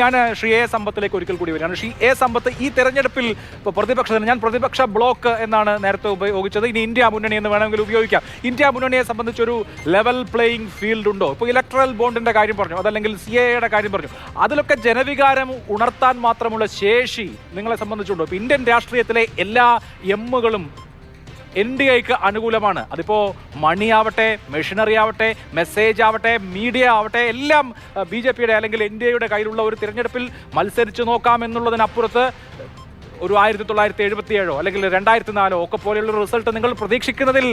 ഞാൻ ശ്രീ എ സമ്പത്തിലേക്ക് ഒരിക്കൽ കൂടി വരികയാണ്. ശ്രീ എ സമ്പത്ത് ഈ തെരഞ്ഞെടുപ്പിൽ ഇപ്പോൾ പ്രതിപക്ഷത്തിന് ഞാൻ പ്രതിപക്ഷ ബ്ലോക്ക് എന്നാണ് നേരത്തെ ഉപയോഗിച്ചത്. ഇനി ഇന്ത്യ മുന്നണി എന്ന് വേണമെങ്കിൽ ഉപയോഗിക്കാം. ഇന്ത്യ മുന്നണിയെ സംബന്ധിച്ചൊരു ലെവൽ പ്ലേയിങ് ഫീൽഡ് ഉണ്ടോ? ഇപ്പോൾ ഇലക്ട്രൽ ബോണ്ടിന്റെ കാര്യം പറഞ്ഞു അതല്ലെങ്കിൽ സി എയുടെ കാര്യം പറഞ്ഞു. അതിലൊക്കെ ജനവികാരം ഉണർത്താൻ മാത്രമുള്ള ശേഷി നിങ്ങളെ സംബന്ധിച്ചുണ്ടോ? ഇപ്പോൾ ഇന്ത്യൻ രാഷ്ട്രീയത്തിലെ എല്ലാ എമ്മുകളും എൻ ഡി എക്ക് അനുകൂലമാണ്. അതിപ്പോ മണി ആവട്ടെ മെഷീനറി ആവട്ടെ മെസ്സേജ് ആവട്ടെ മീഡിയ ആവട്ടെ എല്ലാം ബി ജെ പിയുടെ അല്ലെങ്കിൽ എൻ ഡി എയുടെ കയ്യിലുള്ള ഒരു തിരഞ്ഞെടുപ്പിൽ മത്സരിച്ചു നോക്കാം എന്നുള്ളതിനപ്പുറത്ത് ഒരു ആയിരത്തി തൊള്ളായിരത്തി എഴുപത്തി ഏഴോ അല്ലെങ്കിൽ രണ്ടായിരത്തി നാലോ ഒക്കെ പോലെയുള്ള റിസൾട്ട് നിങ്ങൾ പ്രതീക്ഷിക്കുന്നതിൽ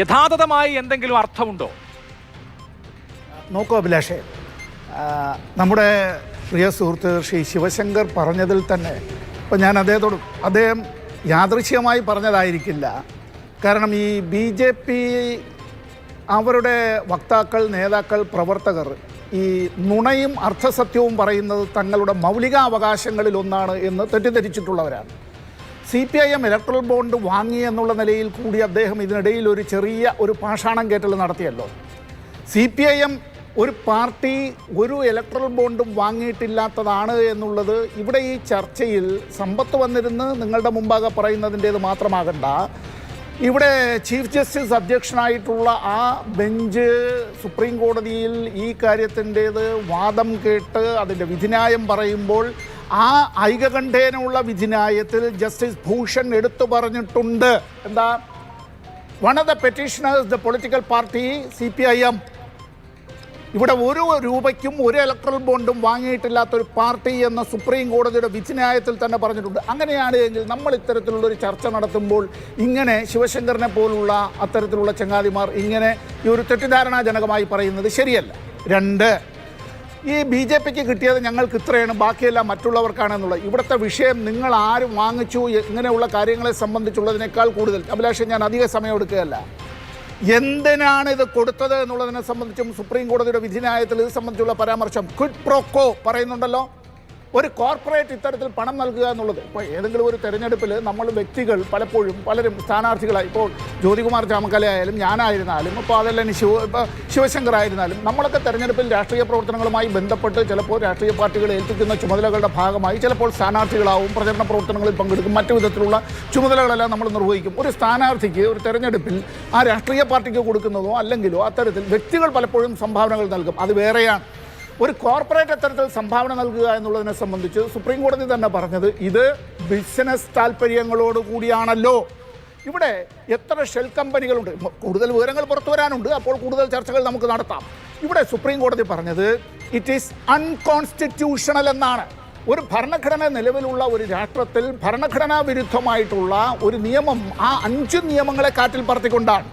യഥാർത്ഥമായി എന്തെങ്കിലും അർത്ഥമുണ്ടോ? നോക്കൂ അഭിലാഷേ. നമ്മുടെ പ്രിയ സുഹൃത്ത് ശ്രീ ശിവശങ്കർ പറഞ്ഞതിൽ തന്നെ ഇപ്പം ഞാൻ അദ്ദേഹത്തോട് അദ്ദേഹം യാദൃശ്യമായി പറഞ്ഞതായിരിക്കില്ല. കാരണം ഈ ബി ജെ പി അവരുടെ വക്താക്കൾ നേതാക്കൾ പ്രവർത്തകർ ഈ നുണയും അർത്ഥസത്യവും പറയുന്നത് തങ്ങളുടെ മൗലികാവകാശങ്ങളിൽ ഒന്നാണ് എന്ന് തെറ്റിദ്ധരിച്ചിട്ടുള്ളവരാണ്. C P I M electoral bond വാങ്ങി എന്നുള്ള നിലയിൽ കൂടി അദ്ദേഹം ഇതിനിടയിൽ ഒരു ചെറിയ ഒരു പാഷാണം കേട്ടൽ നടത്തിയല്ലോ. സി പി ഐ എം ഒരു പാർട്ടി ഒരു ഇലക്ട്രൽ ബോണ്ടും വാങ്ങിയിട്ടില്ലാത്തതാണ് എന്നുള്ളത് ഇവിടെ ഈ ചർച്ചയിൽ സമ്പത്ത് വന്നിരുന്ന് നിങ്ങളുടെ മുമ്പാകെ പറയുന്നതിന്റേത് മാത്രമാകണ്ട. ഇവിടെ ചീഫ് ജസ്റ്റിസ് അധ്യക്ഷനായിട്ടുള്ള ആ ബെഞ്ച് സുപ്രീം കോടതിയിൽ ഈ കാര്യത്തിന്റേത് വാദം കേട്ട് അതിന്റെ വിധിന്യായം പറയുമ്പോൾ ആ ഐകകണ്ഠേനുള്ള വിധിന്യായത്തിൽ ജസ്റ്റിസ് ഭൂഷൺ എടുത്തു പറഞ്ഞിട്ടുണ്ട്. എന്താ? One of the petitioners the political party C P I M ഇവിടെ ഒരു രൂപയ്ക്കും ഒരു ഇലക്ട്രൽ ബോണ്ടും വാങ്ങിയിട്ടില്ലാത്ത ഒരു പാർട്ടി എന്ന സുപ്രീം കോടതിയുടെ വിധിന്യായത്തിൽ തന്നെ പറഞ്ഞിട്ടുണ്ട്. അങ്ങനെയാണ് എങ്കിൽ നമ്മൾ ഇത്തരത്തിലുള്ള ഒരു ചർച്ച നടത്തുമ്പോൾ ഇങ്ങനെ ശിവശങ്കറിനെ പോലുള്ള അത്തരത്തിലുള്ള ചങ്ങാതിമാർ ഇങ്ങനെ ഈ ഒരു തെറ്റിദ്ധാരണാജനകമായി പറയുന്നത് ശരിയല്ല. രണ്ട് ഈ ബി ജെ പിക്ക് കിട്ടിയത് ഞങ്ങൾക്ക് ഇത്രയാണ് ബാക്കിയെല്ലാം മറ്റുള്ളവർക്കാണെന്നുള്ളത് ഇവിടുത്തെ വിഷയം നിങ്ങൾ ആരും വാങ്ങിച്ചു ഇങ്ങനെയുള്ള കാര്യങ്ങളെ സംബന്ധിച്ചുള്ളതിനേക്കാൾ കൂടുതൽ. അഭിലാഷം ഞാൻ അധിക സമയം എടുക്കുകയല്ല. എന്തിനാണ് ഇത് കൊടുത്തത് എന്നുള്ളതിനെ സംബന്ധിച്ചും സുപ്രീം കോടതിയുടെ വിധിന്യായത്തിൽ ഇത് സംബന്ധിച്ചുള്ള പരാമർശം. ക്വിഡ് പ്രോക്കോ പറയുന്നുണ്ടല്ലോ. ഒരു കോർപ്പറേറ്റ് ഇത്തരത്തിൽ പണം നൽകുക എന്നുള്ളത്. ഇപ്പോൾ ഏതെങ്കിലും ഒരു തെരഞ്ഞെടുപ്പിൽ നമ്മൾ വ്യക്തികൾ പലപ്പോഴും പലരും സ്ഥാനാർത്ഥികളായി ഇപ്പോൾ ജ്യോതികുമാർ ചാമക്കല ആയാലും ഞാനായിരുന്നാലും ഇപ്പോൾ അതല്ല ശിവ ഇപ്പോൾ ശിവശങ്കർ ആയിരുന്നാലും നമ്മളൊക്കെ തെരഞ്ഞെടുപ്പിൽ രാഷ്ട്രീയ പ്രവർത്തനങ്ങളുമായി ബന്ധപ്പെട്ട് ചിലപ്പോൾ രാഷ്ട്രീയ പാർട്ടികൾ ഏൽപ്പിക്കുന്ന ചുമതലകളുടെ ഭാഗമായി ചിലപ്പോൾ സ്ഥാനാർത്ഥികളാവും പ്രചരണ പ്രവർത്തനങ്ങളിൽ പങ്കെടുക്കും മറ്റു വിധത്തിലുള്ള ചുമതലകളെല്ലാം നമ്മൾ നിർവഹിക്കും. ഒരു സ്ഥാനാർത്ഥിക്ക് ഒരു തെരഞ്ഞെടുപ്പിൽ ആ രാഷ്ട്രീയ പാർട്ടിക്ക് കൊടുക്കുന്നതോ അല്ലെങ്കിലോ അത്തരത്തിൽ വ്യക്തികൾ പലപ്പോഴും സംഭാവനകൾ നൽകും. അത് വേറെയാണ്. ഒരു കോർപ്പറേറ്റ് അത്തരത്തിൽ സംഭാവന നൽകുക എന്നുള്ളതിനെ സംബന്ധിച്ച് സുപ്രീം കോടതി തന്നെ പറഞ്ഞത് ഇത് ബിസിനസ് താല്പര്യങ്ങളോട് കൂടിയാണല്ലോ. ഇവിടെ എത്ര ഷെൽ കമ്പനികളുണ്ട്? കൂടുതൽ വിവരങ്ങൾ പുറത്തു വരാനുണ്ട്. അപ്പോൾ കൂടുതൽ ചർച്ചകൾ നമുക്ക് നടത്താം. ഇവിടെ സുപ്രീം കോടതി പറഞ്ഞത് ഇറ്റ് ഈസ് അൺകോൺസ്റ്റിറ്റ്യൂഷണൽ എന്നാണ്. ഒരു ഭരണഘടന നിലവിലുള്ള ഒരു രാഷ്ട്രത്തിൽ ഭരണഘടനാ വിരുദ്ധമായിട്ടുള്ള ഒരു നിയമം ആ അഞ്ച് നിയമങ്ങളെ കാറ്റിൽ പറത്തിക്കൊണ്ടാണ്.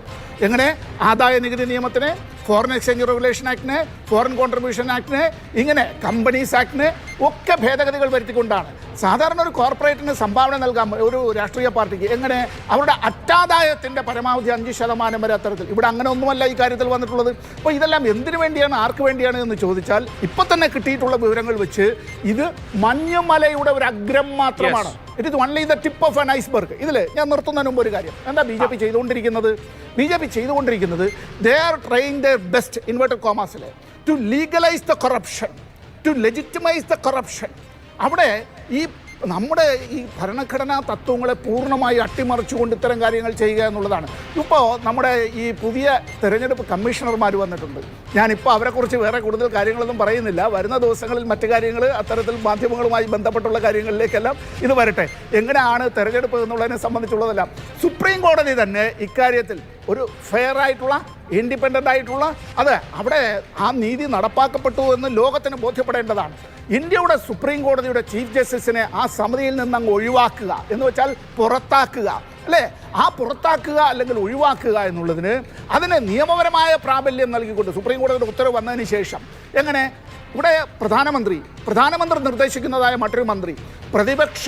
എങ്ങനെ? ആദായ നികുതി നിയമത്തിന് ഫോറിൻ എക്സ്ചേഞ്ച് റെഗുലേഷൻ ആക്ടിന് ഫോറിൻ കോൺട്രിബ്യൂഷൻ ആക്ടിന് ഇങ്ങനെ കമ്പനീസ് ആക്ടിന് ഒക്കെ ഭേദഗതികൾ വരുത്തിക്കൊണ്ടാണ്. സാധാരണ ഒരു കോർപ്പറേറ്റിന് സംഭാവന നൽകാൻ ഒരു രാഷ്ട്രീയ പാർട്ടിക്ക് എങ്ങനെ? അവരുടെ അറ്റാദായത്തിന്റെ പരമാവധി അഞ്ച് ശതമാനം വരെ അത്തരത്തിൽ. ഇവിടെ അങ്ങനെ ഒന്നുമല്ല ഈ കാര്യത്തിൽ വന്നിട്ടുള്ളത്. അപ്പോൾ ഇതെല്ലാം എന്തിനു വേണ്ടിയാണ് ആർക്ക് വേണ്ടിയാണ് എന്ന് ചോദിച്ചാൽ ഇപ്പം തന്നെ കിട്ടിയിട്ടുള്ള വിവരങ്ങൾ വെച്ച് ഇത് മഞ്ഞുമലയുടെ ഒരു അഗ്രം മാത്രമാണ്. It is only the tip of an iceberg ഇതിൽ ഞാൻ നിർത്തുന്നതിന് മുമ്പ് ഒരു കാര്യം. എന്താ ബി ജെ പി ചെയ്തുകൊണ്ടിരിക്കുന്നത്? ബി ജെ പി ചെയ്തുകൊണ്ടിരിക്കുന്നത് they are trying the best inverted കോമാസിൽ to legalise the corruption to legitimize the corruption അവിടെ ഈ നമ്മുടെ ഈ ഭരണഘടനാ തത്വങ്ങളെ പൂർണമായി അട്ടിമറിച്ചുകൊണ്ട് ഇത്തരം കാര്യങ്ങൾ ചെയ്യുക എന്നുള്ളതാണ്. ഇപ്പോൾ നമ്മുടെ ഈ പുതിയ തെരഞ്ഞെടുപ്പ് കമ്മീഷണർമാർ വന്നിട്ടുണ്ട്. ഞാനിപ്പോൾ അവരെക്കുറിച്ച് വേറെ കൂടുതൽ കാര്യങ്ങളൊന്നും പറയുന്നില്ല. വരുന്ന ദിവസങ്ങളിൽ മറ്റു കാര്യങ്ങൾ അത്തരത്തിൽ മാധ്യമങ്ങളുമായി ബന്ധപ്പെട്ടുള്ള കാര്യങ്ങളിലേക്കെല്ലാം ഇത് വരട്ടെ. എങ്ങനെയാണ് തെരഞ്ഞെടുപ്പ് എന്നുള്ളതിനെ സംബന്ധിച്ചുള്ളതെല്ലാം. സുപ്രീം കോടതി തന്നെ ഇക്കാര്യത്തിൽ ഒരു ഫെയർ ആയിട്ടുള്ള ഇൻഡിപെൻഡന്റ് ആയിട്ടുള്ള അതെ അവിടെ ആ നീതി നടപ്പാക്കപ്പെട്ടു എന്ന് ലോകത്തിന് ബോധ്യപ്പെടേണ്ടതാണ്. ഇന്ത്യയുടെ സുപ്രീം കോടതിയുടെ ചീഫ് ജസ്റ്റിസിനെ ആ സമിതിയിൽ നിന്ന് അങ്ങ് ഒഴിവാക്കുക എന്ന് വെച്ചാൽ പുറത്താക്കുക അല്ലേ? ആ പുറത്താക്കുക അല്ലെങ്കിൽ ഒഴിവാക്കുക എന്നുള്ളതിന് അതിന് നിയമപരമായ പ്രാബല്യം നൽകിക്കൊണ്ട് സുപ്രീം കോടതിയുടെ ഉത്തരവ് വന്നതിന് ശേഷം എങ്ങനെ? ഇവിടെ പ്രധാനമന്ത്രി പ്രധാനമന്ത്രി നിർദ്ദേശിക്കുന്നതായ മറ്റൊരു മന്ത്രി പ്രതിപക്ഷ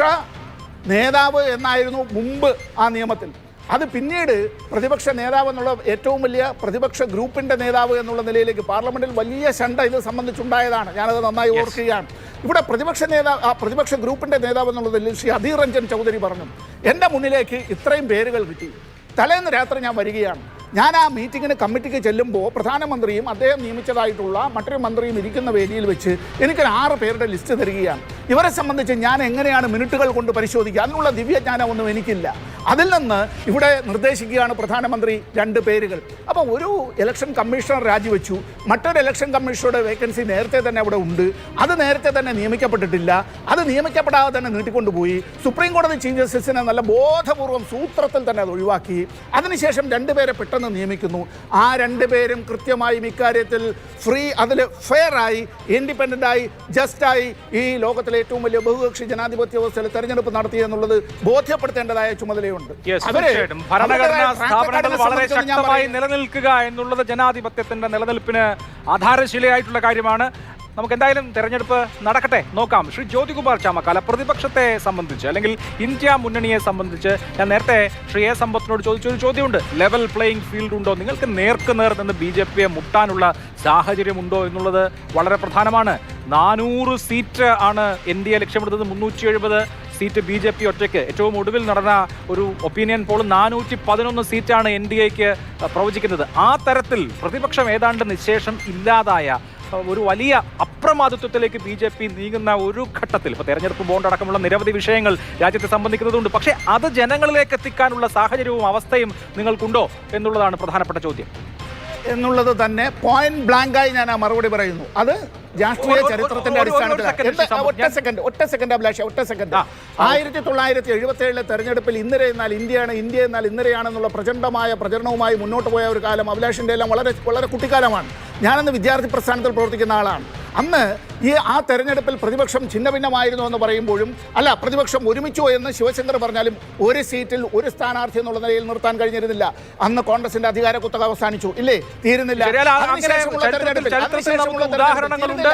നേതാവ് എന്നായിരുന്നു മുമ്പ് ആ നിയമത്തിൽ. അത് പിന്നീട് പ്രതിപക്ഷ നേതാവ് എന്നുള്ള ഏറ്റവും വലിയ പ്രതിപക്ഷ ഗ്രൂപ്പിന്റെ നേതാവ് എന്നുള്ള നിലയിലേക്ക് പാർലമെന്റിൽ വലിയ ശണ്ട ഇത് സംബന്ധിച്ചുണ്ടായതാണ്. ഞാനത് നന്നായി ഓർക്കുകയാണ്. ഇവിടെ പ്രതിപക്ഷ നേതാവ് ആ പ്രതിപക്ഷ ഗ്രൂപ്പിന്റെ നേതാവ് എന്നുള്ള നിലയിൽ ശ്രീ അധീർ രഞ്ജൻ ചൗധരി പറഞ്ഞു എന്റെ മുന്നിലേക്ക് ഇത്രയും പേരുകൾ കിട്ടി. തലേന്ന് രാത്രി ഞാൻ വരികയാണ്. ഞാൻ ആ മീറ്റിങ്ങിന് കമ്മിറ്റിക്ക് ചെല്ലുമ്പോൾ പ്രധാനമന്ത്രിയും അദ്ദേഹം നിയമിച്ചതായിട്ടുള്ള മറ്റൊരു മന്ത്രിയും ഇരിക്കുന്ന വേദിയിൽ വെച്ച് എനിക്കൊരു ആറ് പേരുടെ ലിസ്റ്റ് തരികയാണ്. ഇവരെ സംബന്ധിച്ച് ഞാൻ എങ്ങനെയാണ് മിനിറ്റുകൾ കൊണ്ട് പരിശോധിക്കുക? അതിനുള്ള ദിവ്യജ്ഞാനമൊന്നും എനിക്കില്ല. അതിൽ നിന്ന് ഇവിടെ നിർദ്ദേശിക്കുകയാണ് പ്രധാനമന്ത്രി രണ്ട് പേരുകൾ. അപ്പോൾ ഒരു ഇലക്ഷൻ കമ്മീഷണർ രാജിവെച്ചു. മറ്റൊരു ഇലക്ഷൻ കമ്മീഷണറുടെ വേക്കൻസി നേരത്തെ തന്നെ അവിടെ ഉണ്ട്. അത് നേരത്തെ തന്നെ നിയമിക്കപ്പെട്ടിട്ടില്ല. അത് നിയമിക്കപ്പെടാതെ തന്നെ നീട്ടിക്കൊണ്ടുപോയി. സുപ്രീം കോടതി ചീഫ് ജസ്റ്റിസിനെ നല്ല ബോധപൂർവം സൂത്രത്തിൽ തന്നെ അത് ഒഴിവാക്കി. അതിനുശേഷം രണ്ടുപേരെ പെട്ടെന്ന് നിയമിക്കുന്നു. ആ രണ്ടുപേരും കൃത്യമായും ഇക്കാര്യത്തിൽ ഫ്രീ അതിൽ ഫെയറായി ഇൻഡിപെൻഡന്റായി ജസ്റ്റായി ഈ ലോകത്തിലെ ഏറ്റവും വലിയ ബഹുകക്ഷി ജനാധിപത്യ വ്യവസ്ഥയിൽ തെരഞ്ഞെടുപ്പ് നടത്തി എന്നുള്ളത് ബോധ്യപ്പെടുത്തേണ്ടതായ ചുമതലയുണ്ട്. ഭരണഘടനാ സ്ഥാപനങ്ങൾ വളരെ ശക്തമായി നിലനിൽക്കുക എന്നുള്ളത് ജനാധിപത്യത്തിന്റെ നിലനിൽപ്പിന് ആധാരശിലയായിട്ടുള്ള കാര്യമാണ്. നമുക്ക് എന്തായാലും തെരഞ്ഞെടുപ്പ് നടക്കട്ടെ. നോക്കാം. ശ്രീ ജ്യോതികുമാർ ചാമക്കാല പ്രതിപക്ഷത്തെ സംബന്ധിച്ച് അല്ലെങ്കിൽ ഇന്ത്യ മുന്നണിയെ സംബന്ധിച്ച് ഞാൻ നേരത്തെ ശ്രീ എ സമ്പത്തിനോട് ചോദിച്ചൊരു ചോദ്യമുണ്ട്. ലെവൽ പ്ലേയിങ് ഫീൽഡ് ഉണ്ടോ? നിങ്ങൾക്ക് നേർക്ക് നേർ നിന്ന് ബി ജെ പിയെ മുട്ടാനുള്ള സാഹചര്യമുണ്ടോ എന്നുള്ളത് വളരെ പ്രധാനമാണ്. നാനൂറ് സീറ്റ് ആണ് എൻ ഡി എ ലക്ഷ്യമിടുന്നത്. മുന്നൂറ്റി എഴുപത് സീറ്റ് ബി ജെ പി ഒറ്റയ്ക്ക്. ഏറ്റവും ഒടുവിൽ നടന്ന ഒരു ഒപ്പീനിയൻ പോൾ നാനൂറ്റി പതിനൊന്ന് സീറ്റാണ് എൻ ഡി എക്ക് പ്രവചിക്കുന്നത്. ആ തരത്തിൽ പ്രതിപക്ഷം ഏതാണ്ട് നിശേഷം ഇല്ലാതായ ഒരു വലിയ അപ്രമാദിത്വത്തിലേക്ക് ബി ജെ പി നീങ്ങുന്ന ഒരു ഘട്ടത്തിൽ ഇപ്പോൾ തെരഞ്ഞെടുപ്പ് ബോണ്ട് അടക്കമുള്ള നിരവധി വിഷയങ്ങൾ രാജ്യത്തെ സംബന്ധിക്കുന്നതുണ്ട്. പക്ഷേ അത് ജനങ്ങളിലേക്ക് എത്തിക്കാനുള്ള സാഹചര്യവും അവസ്ഥയും നിങ്ങൾക്കുണ്ടോ എന്നുള്ളതാണ് പ്രധാനപ്പെട്ട ചോദ്യം. എന്നുള്ളത് തന്നെ പോയിന്റ് ബ്ലാങ്കായി ഞാൻ ആ മറുപടി പറയുന്നു. അത് രാഷ്ട്രീയ ചരിത്രത്തിന്റെ അടിസ്ഥാനത്തിൽ ഒറ്റ സെക്കൻഡ് ഒറ്റ സെക്കൻഡ് അഭിലാഷ ഒറ്റ സെക്കൻഡ് ആയിരത്തി തൊള്ളായിരത്തി എഴുപത്തി ഏഴിലെ തെരഞ്ഞെടുപ്പിൽ ഇന്ദിര എന്നാൽ ഇന്ത്യയാണ് ഇന്ത്യ എന്നാൽ ഇന്ദിരയാണെന്നുള്ള പ്രചണ്ഡമായ പ്രചരണവുമായി മുന്നോട്ട് പോയ ഒരു കാലം അഭിലാഷിന്റെ എല്ലാം വളരെ വളരെ കുട്ടിക്കാലമാണ്. ഞാനന്ന് വിദ്യാർത്ഥി പ്രസ്ഥാനത്തിൽ പ്രവർത്തിക്കുന്ന ആളാണ്. അന്ന് ഈ ആ തെരഞ്ഞെടുപ്പിൽ പ്രതിപക്ഷം ഛിന്നഭിന്നമായിരുന്നു എന്ന് പറയുമ്പോഴും അല്ല പ്രതിപക്ഷം ഒരുമിച്ചോ എന്ന് ശിവശങ്കർ പറഞ്ഞാലും ഒരു സീറ്റിൽ ഒരു സ്ഥാനാർത്ഥി എന്നുള്ള നിലയിൽ നിർത്താൻ കഴിഞ്ഞിരുന്നില്ല. അന്ന് കോൺഗ്രസിന്റെ അധികാര കുത്തക അവസാനിച്ചു. ഇല്ലേ? തീരുന്നില്ല.